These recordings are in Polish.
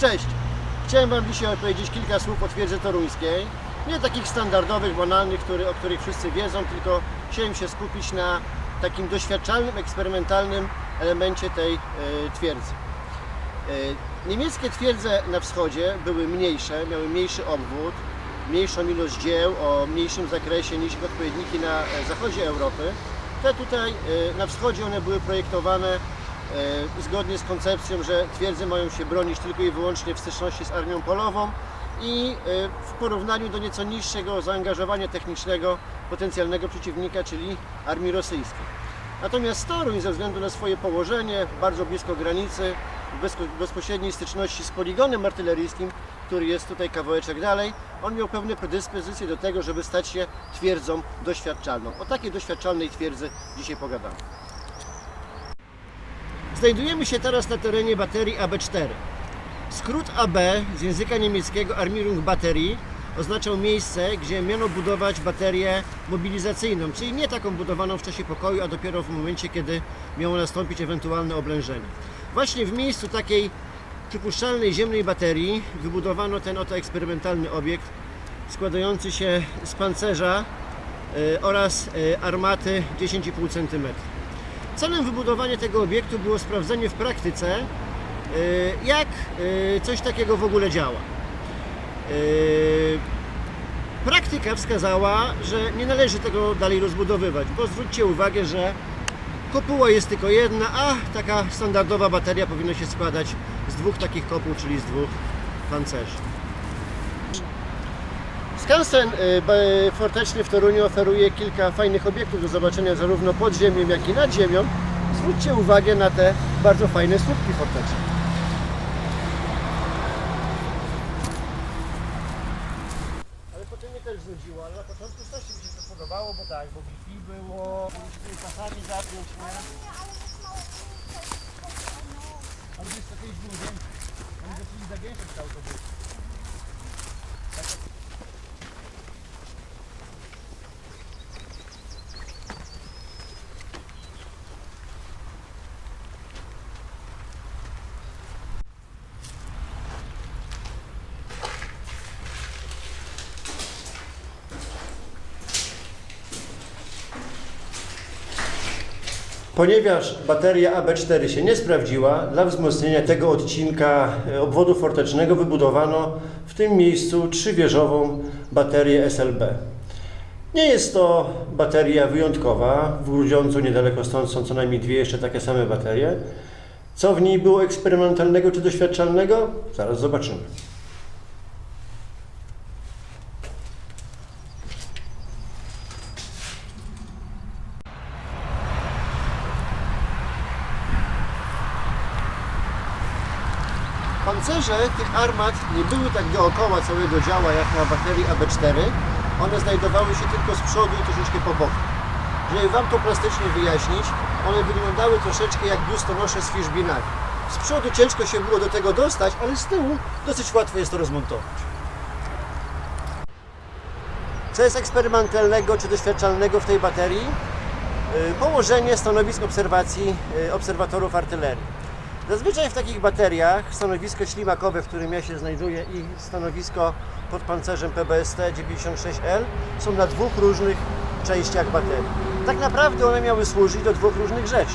Cześć! Chciałem Wam dzisiaj opowiedzieć kilka słów o twierdzy toruńskiej. Nie takich standardowych, banalnych, który, o których wszyscy wiedzą, tylko chciałem się skupić na takim doświadczalnym, eksperymentalnym elemencie tej e, twierdzy. E, niemieckie twierdze na wschodzie były mniejsze, miały mniejszy obwód, mniejszą ilość dzieł o mniejszym zakresie niż ich odpowiedniki na e, zachodzie Europy. Te tutaj na wschodzie one były projektowane zgodnie z koncepcją, że twierdze mają się bronić tylko i wyłącznie w styczności z armią polową i e, w porównaniu do nieco niższego zaangażowania technicznego potencjalnego przeciwnika, czyli armii rosyjskiej. Natomiast Toruń ze względu na swoje położenie bardzo blisko granicy, w bezpośredniej styczności z poligonem artyleryjskim, który jest tutaj kawałeczek dalej, on miał pewne predyspozycje do tego, żeby stać się twierdzą doświadczalną. O takiej doświadczalnej twierdzy dzisiaj pogadamy. Znajdujemy się teraz na terenie baterii AB4. Skrót AB z języka niemieckiego Armierung Batterie oznaczał miejsce, gdzie miano budować baterię mobilizacyjną, czyli nie taką budowaną w czasie pokoju, a dopiero w momencie, kiedy miało nastąpić ewentualne oblężenie. Właśnie w miejscu takiej przypuszczalnej ziemnej baterii wybudowano ten oto eksperymentalny obiekt składający się z pancerza e, oraz e, armaty 10,5 cm. Celem wybudowania tego obiektu było sprawdzenie w praktyce, e, jak e, coś takiego w ogóle działa. E, Praktyka wskazała, że nie należy tego dalej rozbudowywać, bo zwróćcie uwagę, że kopuła jest tylko jedna, a taka standardowa bateria powinna się składać z dwóch takich kopuł, czyli z dwóch pancerzy. Skansen y, forteczny w Toruniu oferuje kilka fajnych obiektów do zobaczenia zarówno pod ziemią, jak i nad ziemią. Zwróćcie uwagę na te bardzo fajne słupki forteczne. Ale potem mnie też znudziło, ale na początku też mi się to podobało, bo tak, bo Wi-Fi było, czasami zapiąć, nie? Ale wiesz, to kiedyś było więcej. Oni zaczęli zawieszać te autobusy. Ponieważ bateria AB4 się nie sprawdziła, dla wzmocnienia tego odcinka e, obwodu fortecznego wybudowano w tym miejscu trzywieżową baterię SLB. Nie jest to bateria wyjątkowa. W Grudziądzu niedaleko stąd są co najmniej dwie jeszcze takie same baterie. Co w niej było eksperymentalnego czy doświadczalnego? Zaraz zobaczymy. Pancerze tych armat nie były tak dookoła całego działa jak na baterii AB4. One znajdowały się tylko z przodu i troszeczkę po boku. Żeby Wam to plastycznie wyjaśnić, one wyglądały troszeczkę jak biustonosze z fiszbinami. Z przodu ciężko się było do tego dostać, ale z tyłu dosyć łatwo jest to rozmontować. Co jest eksperymentalnego czy doświadczalnego w tej baterii? Y, Położenie stanowisk obserwacji y, obserwatorów artylerii. Zazwyczaj w takich bateriach stanowisko ślimakowe, w którym ja się znajduję i stanowisko pod pancerzem PBST 96L są na dwóch różnych częściach baterii. Tak naprawdę one miały służyć do dwóch różnych rzeczy.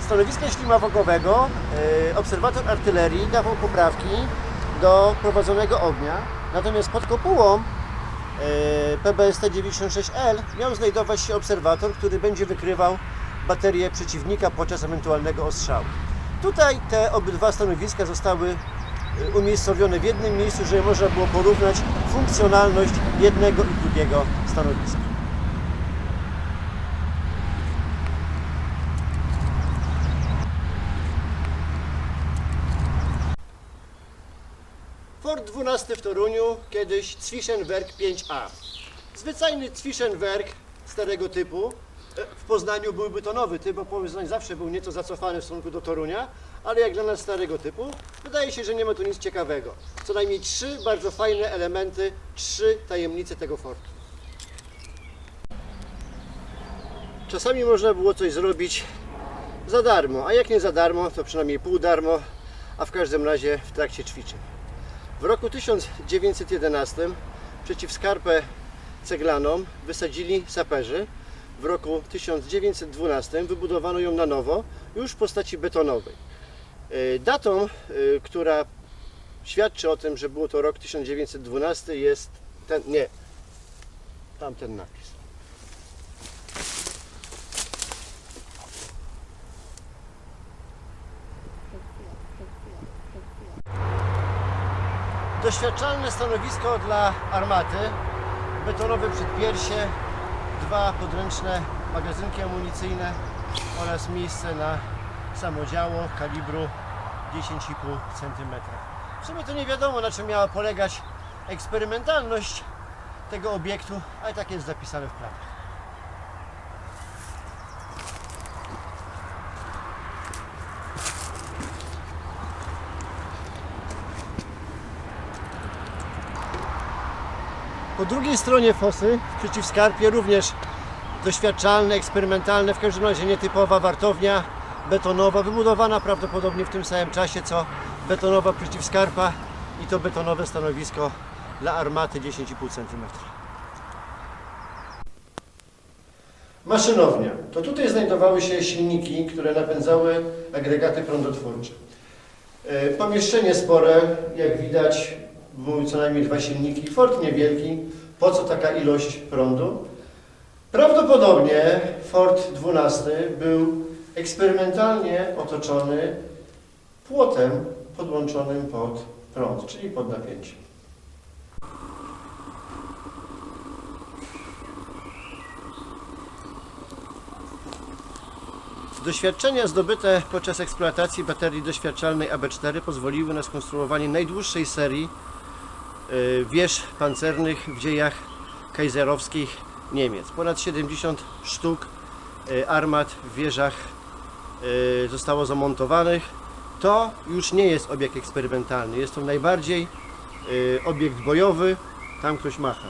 Stanowiska ślimawokowego e, obserwator artylerii dawał poprawki do prowadzonego ognia, natomiast pod kopułą e, PBST 96L miał znajdować się obserwator, który będzie wykrywał baterię przeciwnika podczas ewentualnego ostrzału. Tutaj te obydwa stanowiska zostały y, umiejscowione w jednym miejscu, żeby można było porównać funkcjonalność jednego i drugiego stanowiska. Fort 12 w Toruniu, kiedyś Zwischenwerk 5A. Zwyczajny Zwischenwerk starego typu. W Poznaniu byłby to nowy typ, bo Poznań zawsze był nieco zacofany w stosunku do Torunia, ale jak dla nas starego typu, wydaje się, że nie ma tu nic ciekawego. Co najmniej trzy bardzo fajne elementy, trzy tajemnice tego fortu. Czasami można było coś zrobić za darmo, a jak nie za darmo, to przynajmniej pół darmo, a w każdym razie w trakcie ćwiczeń. W roku 1911 przeciw skarpę ceglaną wysadzili saperzy. W roku 1912 wybudowano ją na nowo, już w postaci betonowej. Yy, Datą, yy, która świadczy o tym, że było to rok 1912 jest ten, nie, tamten napis. Doświadczalne stanowisko dla armaty, betonowe przedpiersie, dwa podręczne magazynki amunicyjne oraz miejsce na samodziało kalibru 10,5 cm. W sumie to nie wiadomo na czym miała polegać eksperymentalność tego obiektu, ale tak jest zapisane w planach. Po drugiej stronie fosy, przeciw skarpie, również doświadczalne, eksperymentalne, w każdym razie nietypowa wartownia betonowa, wybudowana prawdopodobnie w tym samym czasie co betonowa przeciwskarpa i to betonowe stanowisko dla armaty 10,5 cm. Maszynownia. To tutaj znajdowały się silniki, które napędzały agregaty prądotwórcze. E, Pomieszczenie spore, jak widać, były co najmniej dwa silniki, fort niewielki. Po co taka ilość prądu? Prawdopodobnie Fort 12 był eksperymentalnie otoczony płotem podłączonym pod prąd, czyli pod napięciem. Doświadczenia zdobyte podczas eksploatacji baterii doświadczalnej AB4 pozwoliły na skonstruowanie najdłuższej serii wież pancernych w dziejach kaiserowskich Niemiec. Ponad 70 sztuk y, armat w wieżach y, zostało zamontowanych. To już nie jest obiekt eksperymentalny, jest to najbardziej y, obiekt bojowy. Tam ktoś macha.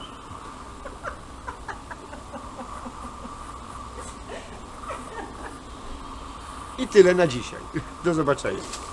I tyle na dzisiaj. Do zobaczenia.